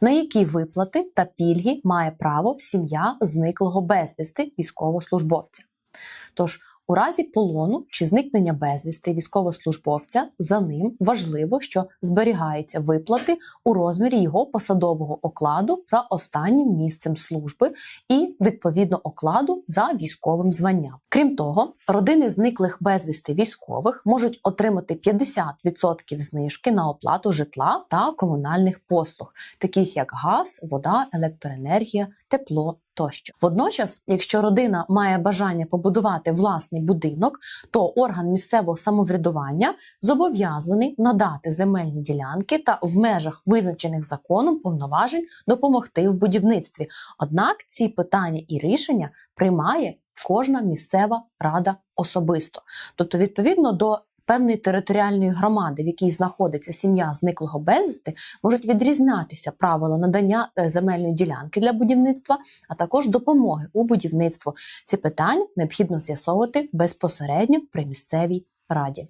На які виплати та пільги має право сім'я зниклого безвісти військовослужбовця? Тож, у разі полону чи зникнення безвісти військовослужбовця за ним важливо, що зберігаються виплати у розмірі його посадового окладу за останнім місцем служби і відповідно окладу за військовим званням. Крім того, родини зниклих безвісти військових можуть отримати 50% знижки на оплату житла та комунальних послуг, таких як газ, вода, електроенергія, тепло тощо. Водночас, якщо родина має бажання побудувати власний будинок, то орган місцевого самоврядування зобов'язаний надати земельні ділянки та в межах визначених законом повноважень допомогти в будівництві. Однак ці питання і рішення приймає кожна місцева рада особисто. Тобто, відповідно до певної територіальної громади, в якій знаходиться сім'я зниклого безвісти, можуть відрізнятися правила надання е, земельної ділянки для будівництва, а також допомоги у будівництву. Ці питання необхідно з'ясовувати безпосередньо при місцевій раді.